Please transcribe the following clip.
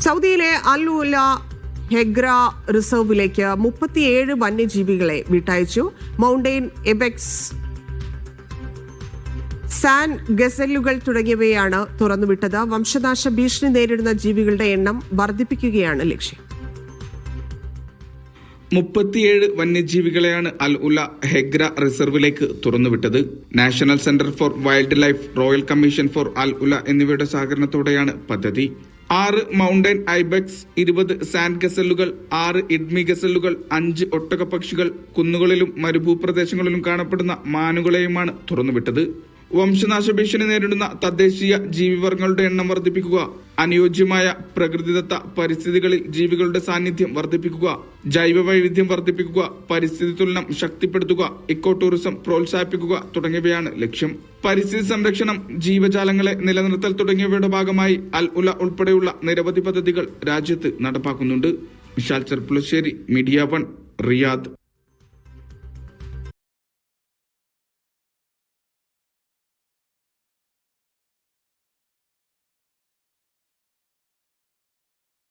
സൗദിയിലെ അൽഉല ഹെഗ്ര റിസർവിലേക്ക് മുപ്പത്തിയേഴ് വന്യജീവികളെ വിട്ടയച്ചു. മൗണ്ടെയിൻ എബെക്സ് സാൻ ഗസലുകൾ തുടങ്ങിയവയാണ് തുറന്നുവിട്ടത്. വംശനാശ ഭീഷണി നേരിടുന്ന ജീവികളുടെ എണ്ണം വർദ്ധിപ്പിക്കുകയാണ് ലക്ഷ്യം. മുപ്പത്തിയേഴ് വന്യജീവികളെയാണ് അൽ ഉല ഹെഗ്ര റിസർവിലേക്ക് തുറന്നുവിട്ടത്. National Centre for Wildlife Royal Commission for Al Ula എന്നിവയുടെ സഹകരണത്തോടെയാണ് പദ്ധതി. ആറ് മൗണ്ടൻ ഐബക്സ് ഇരുപത് സാൻഡ് ഗസലുകൾ ആറ് ഇഡ്മി ഗസലുകൾ അഞ്ച് ഒട്ടകപ്പക്ഷികൾ കുന്നുകളിലും മരുഭൂപ്രദേശങ്ങളിലും കാണപ്പെടുന്ന മാനുകളെയുമാണ് തുറന്നുവിട്ടത്. വംശനാശ ഭീഷണി നേരിടുന്ന തദ്ദേശീയ ജീവിവർഗങ്ങളുടെ എണ്ണം വർദ്ധിപ്പിക്കുക അനുയോജ്യമായ പ്രകൃതിദത്ത പരിസ്ഥിതികളിൽ ജീവികളുടെ സാന്നിധ്യം വർദ്ധിപ്പിക്കുക ജൈവ വൈവിധ്യം വർദ്ധിപ്പിക്കുക പരിസ്ഥിതി തുലനം ശക്തിപ്പെടുത്തുക ഇക്കോ ടൂറിസം പ്രോത്സാഹിപ്പിക്കുക തുടങ്ങിയവയാണ് ലക്ഷ്യം. പരിസ്ഥിതി സംരക്ഷണം ജീവജാലങ്ങളെ നിലനിർത്തൽ തുടങ്ങിയവയുടെ ഭാഗമായി അൽ ഉല ഉൾപ്പെടെയുള്ള നിരവധി പദ്ധതികൾ രാജ്യത്ത് നടപ്പാക്കുന്നുണ്ട്. Vishal Cherpulassery Media One Riyadh.